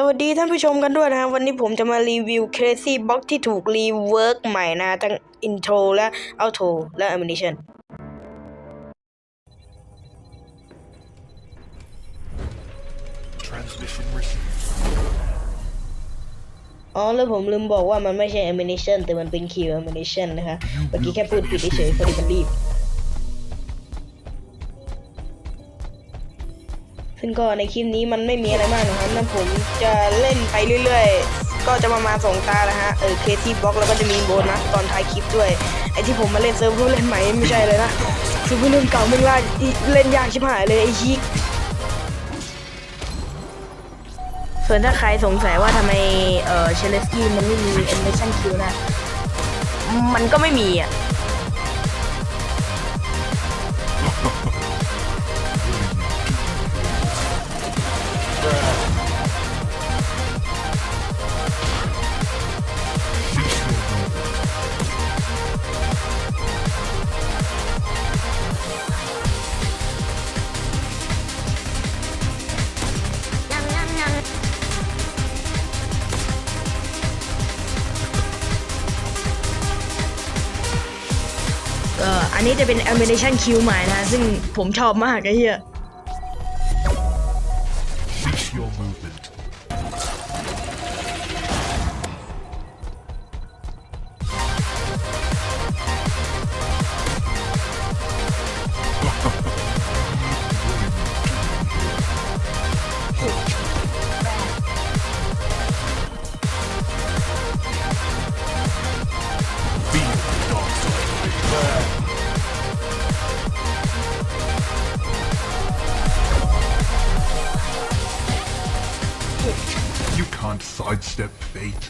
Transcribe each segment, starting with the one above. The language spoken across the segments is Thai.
สวัสดีท่านผู้ชมกันด้วยนะครับวันนี้ผมจะมารีวิว Crazy Box ที่ถูกรีเวิร์กใหม่นะทั้ง Intro และ Outro และ Animation Transmission received. อ๋อแล้วผมลืมบอกว่ามันไม่ใช่ Animation แต่มันเป็น Q Animation นะคะเมื่อกี้แค่พูดผิดเฉยๆพอดีมันรีบ ซึ่งก็ในคลิปนี้มันไม่มีอะไรมากนะครับนั่นผมจะเล่นไปเรื่อย ๆ ก็จะประมาณสองตานะฮะ เออ Crazy Box แล้วก็จะมีโบนัสตอนท้ายคลิปด้วย ไอที่ผมมาเล่นเซิร์ฟเวอร์เล่นใหม่ไม่ใช่เลยนะเซิร์ฟเวอร์เล่นเก่าไม่งล่าเล่นยากชิบหายเลยไอชิกส่วนถ้าใครสงสัยว่าทำไมเออเชลสกี้มันไม่มี animation Q นะ มันก็ไม่มีอะ อันนี้จะเป็น animation Q ใหม่นะ ซึ่งผมชอบมากไอ้เหี้ย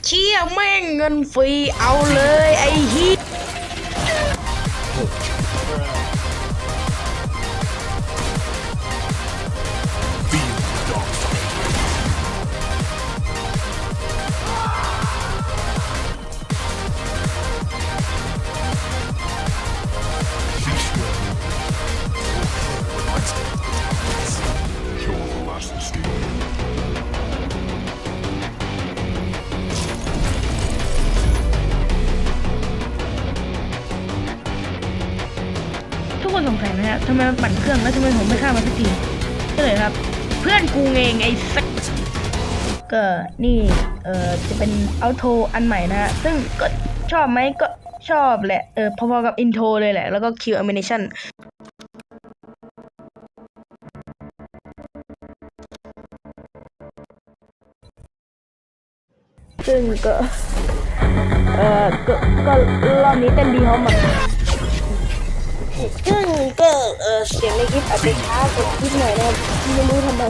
เชี่ยแม่งเงินฟรีเอาเลยไอ้ คนสงสัยไหมฮะทำไมมันปั่นเครื่องแล้วทำไมผมไม่ข้ามมาสักทีก็เลยครับ เพื่อนกูเองไอ้สักก็นี่เอ่อจะเป็นเอาโทอันใหม่นะฮะซึ่งก็ชอบไหมก็ชอบแหละเออพอๆกับอินโทรเลยแหละ แล้วก็คิวแอนิเมชั่นซึ่งก็ เอ่อก็ก็รอบนี้เต้นดีเขามา ซึ่งก็เออเสียงในคลิปอาจจะช้ากว่าคลิปหน่อยนะไม่รู้ทำไม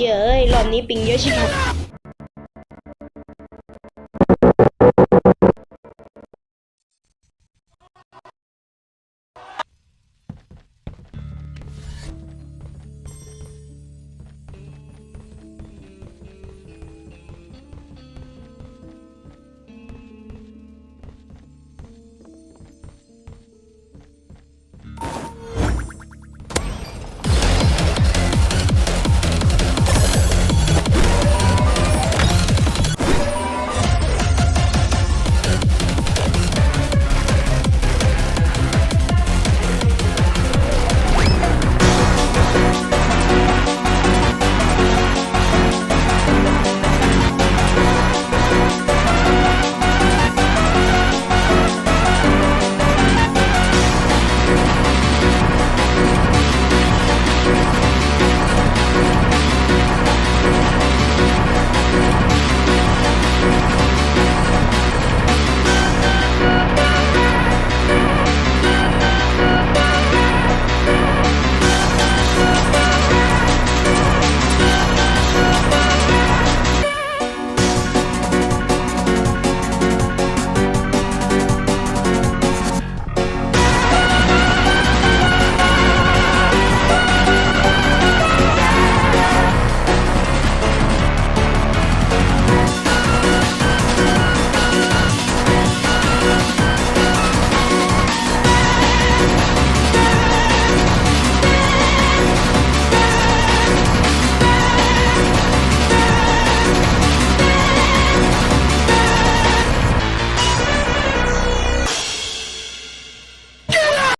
เชื่อเอ้ยรอบนี้ปิงเยอะชิบหาย